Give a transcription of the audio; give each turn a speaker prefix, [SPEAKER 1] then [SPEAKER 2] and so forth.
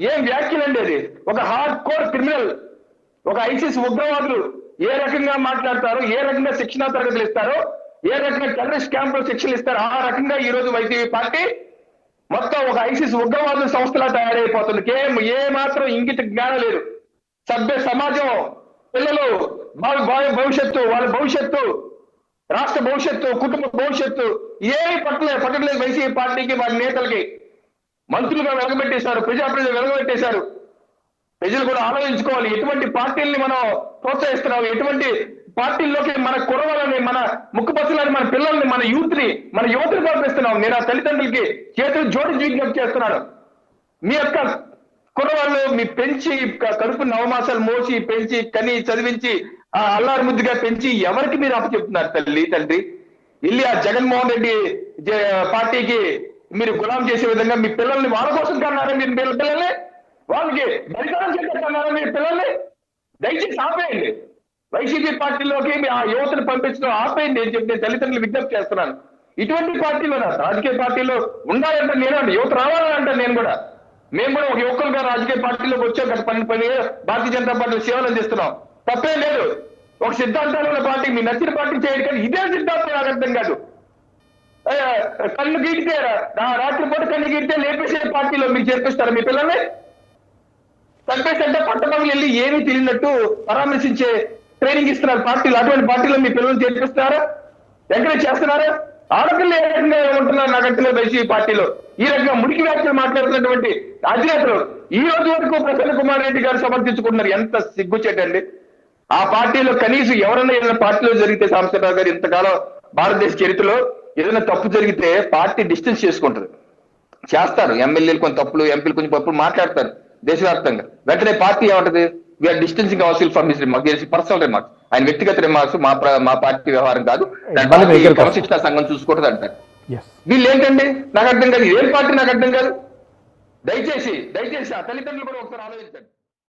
[SPEAKER 1] ఏం వ్యాఖ్యలు అండి అది? ఒక హార్డ్ కోర్ క్రిమినల్ ఒక ఐసిస్ ఉగ్రవాదులు ఏ రకంగా మాట్లాడతారో ఏ రకంగా శిక్షణా తరగతులు ఇస్తారో ఏ రకంగా టెర్రరిస్ట్ క్యాంపులు శిక్షలు ఇస్తారో ఆ రకంగా ఈ రోజు వైసీపీ పార్టీ మొత్తం ఒక ఐసిస్ ఉగ్రవాదుల సంస్థలా తయారైపోతుంది. కేం ఏ మాత్రం ఇంగిత జ్ఞానం లేదు. సభ్య సమాజం పిల్లలు వాళ్ళ భవి- భవిష్యత్తు వాళ్ళ భవిష్యత్తు రాష్ట్ర భవిష్యత్తు కుటుంబ భవిష్యత్తు ఏమి పట్టలేదు పట్టలేదు వైసీపీ పార్టీకి వారి నేతలకి. మంత్రులుగా వెలగబెట్టేశారు ప్రజాప్రతినిధులు వెలగబెట్టేశారు. ప్రజలు కూడా ఆలోచించుకోవాలి ఎటువంటి పార్టీల్ని మనం ప్రోత్సహిస్తున్నాం ఎటువంటి పార్టీల్లోకి మన కురవలని మన ముక్కుపచ్చలని మన పిల్లల్ని మన యూత్ని మన యువతని పంపిస్తున్నాం. నేను ఆ తల్లిదండ్రులకి చేతులు జోడి విజ్ఞప్తి చేస్తున్నాను. మీ యొక్క కుర్రవాళ్ళు మీ పెంచి కడుపు నవమాసాలు మోసి పెంచి కని చదివించి ఆ అల్లారు ముద్దుగా పెంచి ఎవరికి మీరు అప్పచెప్తున్నారు తల్లి తండ్రి? వెళ్ళి ఆ జగన్మోహన్ రెడ్డి జ- పార్టీకి మీరు గులాం చేసే విధంగా మీ పిల్లల్ని వాళ్ళ కోసం కన్నారా మీరు? పిల్లల్ని వాళ్ళకి బలిదానం చేసేస్తున్నారా మీ పిల్లల్ని? దయచేసి ఆపేయండి. వైసీపీ పార్టీలోకి మీ ఆ యువతను పంపించడం ఆపేయండి అని చెప్పి నేను తల్లిదండ్రులు విజ్ఞప్తి చేస్తున్నాను. ఇటువంటి పార్టీలో రాజకీయ పార్టీలో ఉండాలంటే నేను యువత రావాలని అంటే నేను కూడా. మేము కూడా ఒక యువకులుగా రాజకీయ పార్టీలోకి వచ్చాం గత పన్నెండు పది భారతీయ జనతా పార్టీ సేవలు అందిస్తున్నాం. తప్పే లేదు. ఒక సిద్ధాంతాలు ఉన్న పార్టీ మీ నచ్చిన పార్టీ చేయడం కానీ ఇదే సిద్ధాంతం నాకు అర్థం కాదు. కళ్ళు గీడితే రాత్రిపూట కళ్ళు గీడితే లేపేసే పార్టీలో మీరు చేర్పిస్తారా మీ పిల్లల్ని? చంపేసంటే పట్టణంలో వెళ్ళి ఏమీ తెలియనట్టు పరామర్శించే ట్రైనింగ్ ఇస్తున్నారు పార్టీలు. అటువంటి పార్టీలో మీ పిల్లల్ని చేర్పిస్తున్నారా? ఎంకరేజ్ చేస్తున్నారా? ఆడపిల్ల ఏ రకంగా ఉంటున్నారు నాకు అంటలేదు పార్టీలో? ఈ రకంగా మురికి వ్యాఖ్యలు మాట్లాడుతున్నటువంటి అధినేతలు ఈ రోజు వరకు ప్రసన్న కుమార్ రెడ్డి గారు సమర్థించుకుంటున్నారు. ఎంత సిగ్గుచేటండి. ఆ పార్టీలో కనీసం ఎవరన్నా పార్టీలో జరిగితే సాంబశివరావు గారు ఇంతకాలం భారతదేశ చరిత్రలో ఏదైనా తప్పు జరిగితే పార్టీ డిస్టెన్స్ చేసుకుంటారు చేస్తారు. ఎమ్మెల్యేలు కొంత తప్పులు ఎంపీలు కొంచెం తప్పులు మాట్లాడతారు దేశవ్యాప్తంగా. వెంటనే పార్టీ ఏమంటది? వీఆర్ డిస్టెన్సింగ్ అవసరం from his remark personal remarks ఆయన వ్యక్తిగత రిమార్క్స్ మా మా పార్టీ వ్యవహారం కాదు. క్రమశిక్షణ సంఘం చూసుకుంటుంది అంటారు. వీళ్ళు ఏంటండి? నాకు అర్థం కాదు. ఏం పార్టీ నాకు అర్థం కాదు? దయచేసి దయచేసి ఆ తల్లిదండ్రులు కూడా ఒకసారి ఆలోచించండి.